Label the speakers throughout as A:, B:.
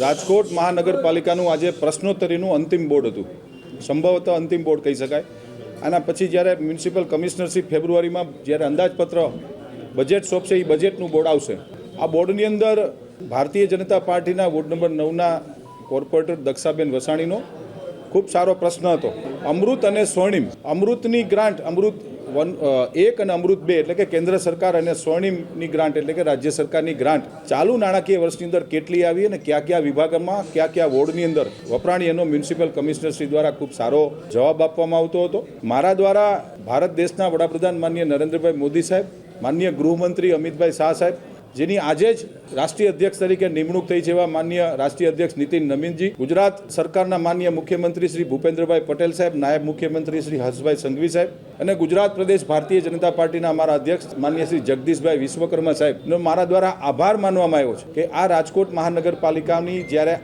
A: રાજકોટ મહાનગરપાલિકાનું આજે પ્રશ્નોત્તરીનું અંતિમ બોર્ડ હતું. સંભવતઃ અંતિમ બોર્ડ કહી શકાય. આના પછી જ્યારે મ્યુનિસિપલ કમિશનરશીપ ફેબ્રુઆરીમાં જ્યારે અંદાજપત્ર, બજેટ સોંપશે એ બજેટનું બોર્ડ આવશે. આ બોર્ડની અંદર ભારતીય જનતા પાર્ટીના વોર્ડ નંબર નવના કોર્પોરેટર દક્ષાબેન વસાણીનો ખૂબ સારો પ્રશ્ન હતો. અમૃત અને સ્વર્ણિમ. અમૃતની ગ્રાન્ટ, અમૃત વન એક અને અમૃત બે એટલે કે કેન્દ્ર સરકાર અને સ્વર્ણિમની ગ્રાન્ટ એટલે કે રાજ્ય સરકારની ગ્રાન્ટ. ચાલુ નાણાકીય વર્ષની અંદર કેટલી આવી અને કયા કયા વિભાગમાં, કયા કયા વોર્ડની અંદર? વપરાણી એનો મ્યુનિસિપલ કમિશનરશ્રી દ્વારા ખૂબ સારો જવાબ આપવામાં આવતો હતો. મારા દ્વારા ભારત દેશના વડાપ્રધાન માનનીય નરેન્દ્રભાઈ મોદી સાહેબ માનનીય ગૃહમંત્રી અમિતભાઈ શાહ સાહેબ જેની આજે જ રાષ્ટ્રીય અધ્યક્ષ તરીકે નિમણૂક થઈ છે એવા માન્ય રાષ્ટ્રીય અધ્યક્ષ નીતિન નવીનજી ગુજરાત સરકારના માન્ય મુખ્યમંત્રી શ્રી ભૂપેન્દ્રભાઈ પટેલ સાહેબ, નાયબ મુખ્યમંત્રી શ્રી હર્ષભાઈ સંઘવી સાહેબ અને ગુજરાત પ્રદેશ ભારતીય જનતા પાર્ટીના અમારા અધ્યક્ષ માન્ય શ્રી જગદીશભાઈ વિશ્વકર્મા સાહેબનો મારા દ્વારા આભાર માનવામાં આવ્યો છે કે આ રાજકોટ મહાનગરપાલિકાની જ્યારે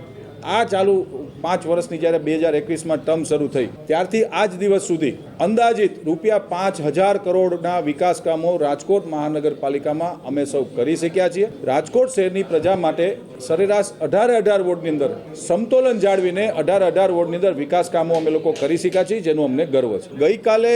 A: આ ચાલુ પાંચ વર્ષની જ્યારે બે હજાર એકવીસમાં ટર્મ શરૂ થઈ, ત્યારથી આજ દિવસ સુધી અંદાજિત રૂપિયા પાંચ હજાર કરોડના વિકાસ કામો રાજકોટ મહાનગરપાલિકામાં અમે સૌ કરી શક્યા છીએ. રાજકોટ શહેરની પ્રજા માટે સરેરાશ અઢારે અઢાર વોર્ડની અંદર સમતોલન જાળવીને અઢાર અઢાર વોર્ડની અંદર વિકાસ કામો અમે લોકો કરી શક્યા છીએ, જેનું અમને ગર્વ છે. ગઈકાલે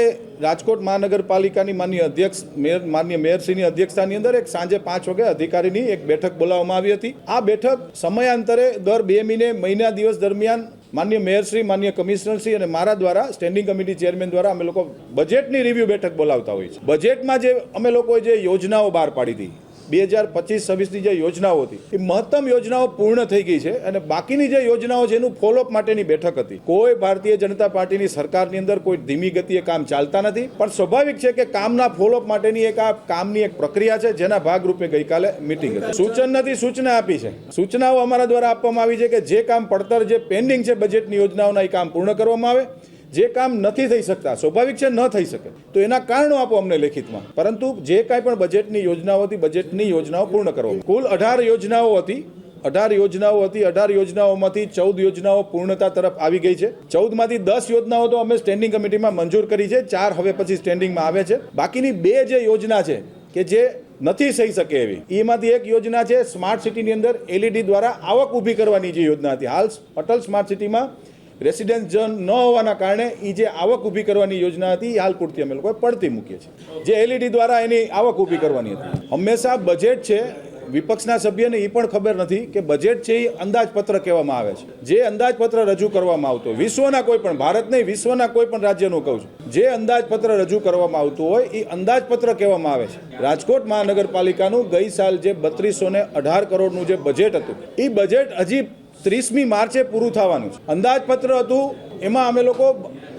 A: રાજકોટ મહાનગરપાલિકાની માન્ય અધ્યક્ષ, મેયર, માન્ય મેયરશ્રીની અધ્યક્ષતાની અંદર એક સાંજે પાંચ વાગે અધિકારીની એક બેઠક બોલાવવામાં આવી હતી. આ બેઠક સમયાંતરે દર બે મહિને મહિના દિવસ દરમિયાન માન્ય મેયરશ્રી માન્ય કમિશનરશ્રી અને મારા દ્વારા સ્ટેન્ડિંગ કમિટી ચેરમેન દ્વારા અમે લોકો બજેટની રિવ્યૂ બેઠક બોલાવતા હોઈએ છીએ બજેટમાં જે અમે લોકોએ જે યોજનાઓ બહાર પાડી હતી બે હજાર પચીસ, છવ્વીસની જે યોજનાઓ હતી, એ મહત્તમ યોજનાઓ પૂર્ણ થઈ ગઈ છે અને બાકીની જે યોજનાઓ છે એનું ફોલોઅપ માટેની બેઠક હતી. કોઈ ભારતીય જનતા પાર્ટીની સરકારની અંદર કોઈ ધીમી ગતિએ કામ ચાલતા નથી, પણ સ્વાભાવિક છે કે કામના ફોલોઅપ માટેની એક આ કામની એક પ્રક્રિયા છે, જેના ભાગરૂપે ગઈકાલે મિટિંગ હતી. સૂચન નથી, સૂચના આપી છે. સૂચનાઓ અમારા દ્વારા આપવામાં આવી છે કે જે કામ પડતર જે પેન્ડિંગ છે બજેટની યોજનાઓના, એ કામ પૂર્ણ કરવામાં આવે. જે કામ નથી થઈ શકતા, સ્વાભાવિક છે, ન થઈ શકે, તો એના કારણો આપો અમને લેખિતમાં. પરંતુ જે કાંઈ પણ બજેટની યોજનાઓ હતી બજેટની યોજનાઓ પૂર્ણ કરવામાં કુલ અઢાર યોજનાઓ હતી, અઢાર યોજનાઓ હતી, અઢાર યોજનાઓમાંથી ચૌદ યોજનાઓ પૂર્ણતા તરફ આવી ગઈ છે. ચૌદમાંથી દસ યોજનાઓ તો અમે સ્ટેન્ડિંગ કમિટીમાં મંજૂર કરી છે. ચાર હવે પછી સ્ટેન્ડિંગમાં આવે છે. બાકીની બે જે યોજના છે, કે જે નથી થઈ શકે એવી, એમાંથી એક યોજના છે સ્માર્ટ સિટીની અંદર એલઈડી દ્વારા આવક ઊભી કરવાની જે યોજના હતી. હાલ અટલ સ્માર્ટ સિટીમાં રેસિડેન્સ ઝોન ન હોવાના કારણે એ જે આવક ઊભી કરવાની યોજના હતી એ હાલ પૂરતી અમે લોકોએ પડતી મૂકીએ છીએ. જે એલઈડી દ્વારા એની આવક ઊભી કરવાની હતી. હંમેશા બજેટ છે, વિપક્ષના સભ્યને એ પણ ખબર નથી કે બજેટ છે એ અંદાજપત્ર કહેવામાં આવે છે. જે અંદાજપત્ર રજૂ કરવામાં આવતું હોય વિશ્વના કોઈ પણ, ભારત નહીં, વિશ્વના કોઈ પણ રાજ્યનું કહું છું. જે અંદાજપત્ર રજૂ કરવામાં આવતું હોય એ અંદાજપત્ર કહેવામાં આવે છે. રાજકોટ મહાનગરપાલિકાનું ગઈ સાલ જે બત્રીસો ને અઢાર કરોડનું જે બજેટ હતું એ બજેટ હજી ત્રીસમી માર્ચે પૂરું થવાનું છે. અંદાજપત્ર હતું એમાં અમે લોકો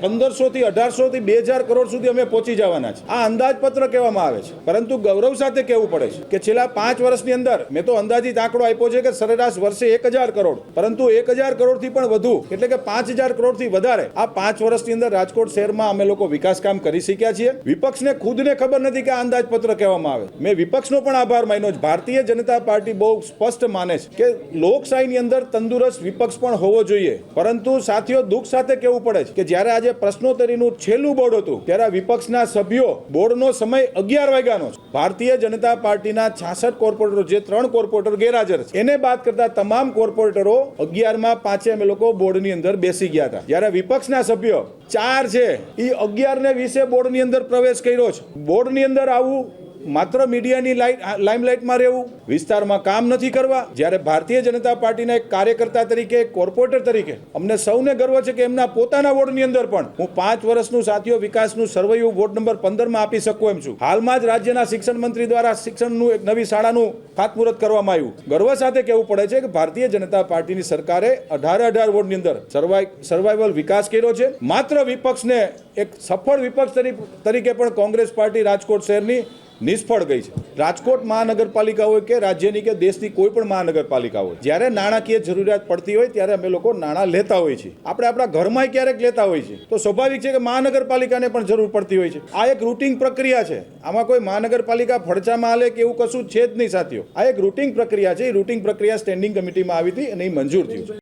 A: પંદરસો થી અઢારસો થી બે હજાર કરોડ સુધી અમે પહોંચી જવાના છે. આ અંદાજપત્ર કહેવામાં આવે છે. પરંતુ ગૌરવ સાથે કહેવું પડે છે કે છેલ્લા પાંચ વર્ષની અંદર મેં તો અંદાજિત આંકડો આપ્યો છે કે સરેરાશ વર્ષે એક હજાર કરોડ. પરંતુ એક હજાર કરોડથી પણ વધુ, એટલે કે પાંચ હજાર કરોડથી વધારે, આ પાંચ વર્ષની અંદર રાજકોટ શહેરમાં અમે લોકો વિકાસ કામ કરી શક્યા છીએ. વિપક્ષને ખુદને ખબર નથી કે આ અંદાજપત્ર કહેવામાં આવે. મેં વિપક્ષનો પણ આભાર માન્યો છે. ભારતીય જનતા પાર્ટી બહુ સ્પષ્ટ માને છે કે લોકશાહીની અંદર તંદુરસ્ત વિપક્ષ પણ હોવો જોઈએ. પરંતુ સાથીઓ દુઃખ સાથે કહેવું પડે છે કે જ્યારે આજે પ્રશ્નોત્તરીનું છેલ્લું બોર્ડ હતું, ત્યારે વિપક્ષના સભ્યો બોર્ડનો સમય અગિયાર વાગ્યાનો ભારતીય જનતા પાર્ટીના છાસઠ કોર્પોરેટરો, જે ત્રણ કોર્પોરેટર ગેરહાજર છે. એને બાદ કરતા તમામ કોર્પોરેટરો અગિયારમાં પાંચે અમે લોકો બોર્ડની અંદર બેસી ગયા હતા. જ્યારે વિપક્ષના સભ્યો ચાર છે એ અગિયાર ને વીસે બોર્ડની અંદર પ્રવેશ કર્યો છે. બોર્ડની અંદર આવું માત્ર મીડિયાની લાઇટ લાઇમલાઇટમાં રહેવું, વિસ્તારમાં કામ નથી કરવા. જ્યારે ભારતીય જનતા પાર્ટીના એક કાર્યકર્તા તરીકે કોર્પોરેટર તરીકે, અમને સૌને ગર્વ છે કે એમના પોતાના વોર્ડની અંદર પણ હું પાંચ વર્ષનું સાથીઓ વિકાસનું સર્વૈવ વોર્ડ નંબર પંદરમાં આપી શકું એમ છું. હાલમાં જ રાજ્યના શિક્ષણ મંત્રી દ્વારા શિક્ષણનું એક નવી શાળાનું ખાતમુહૂર્ત કરવામાં આવ્યું. ગર્વ સાથે કહેવું પડે છે કે ભારતીય જનતા પાર્ટીની સરકારે અઢારે અઢાર વોર્ડની અંદર સર્વાઈ સર્વાઈવલ વિકાસ કર્યો છે. માત્ર વિપક્ષને, એક સફળ વિપક્ષ તરી- તરીકે પણ કોંગ્રેસ પાર્ટી રાજકોટ શહેરની નિષ્ફળ ગઈ છે. રાજકોટ મહાનગરપાલિકા હોય કે રાજ્યની કે દેશની કોઈ પણ મહાનગરપાલિકા હોય જ્યારે નાણાકીય જરૂરિયાત પડતી હોય ત્યારે અમે લોકો નાણાં લેતા હોય છે આપણે આપણા ઘરમાં ક્યારેક લેતા હોય છે તો સ્વાભાવિક છે કે મહાનગરપાલિકાને પણ જરૂર પડતી હોય છે. આ એક રૂટિંગ પ્રક્રિયા છે. આમાં કોઈ મહાનગરપાલિકા ફડચામાં હાલે કે એવું કશું છે જ નહીં, સાથીઓ. આ એક રૂટિંગ પ્રક્રિયા છે. એ રૂટિંગ પ્રક્રિયા સ્ટેન્ડિંગ કમિટીમાં આવી હતી અને એ મંજૂર થયું છે.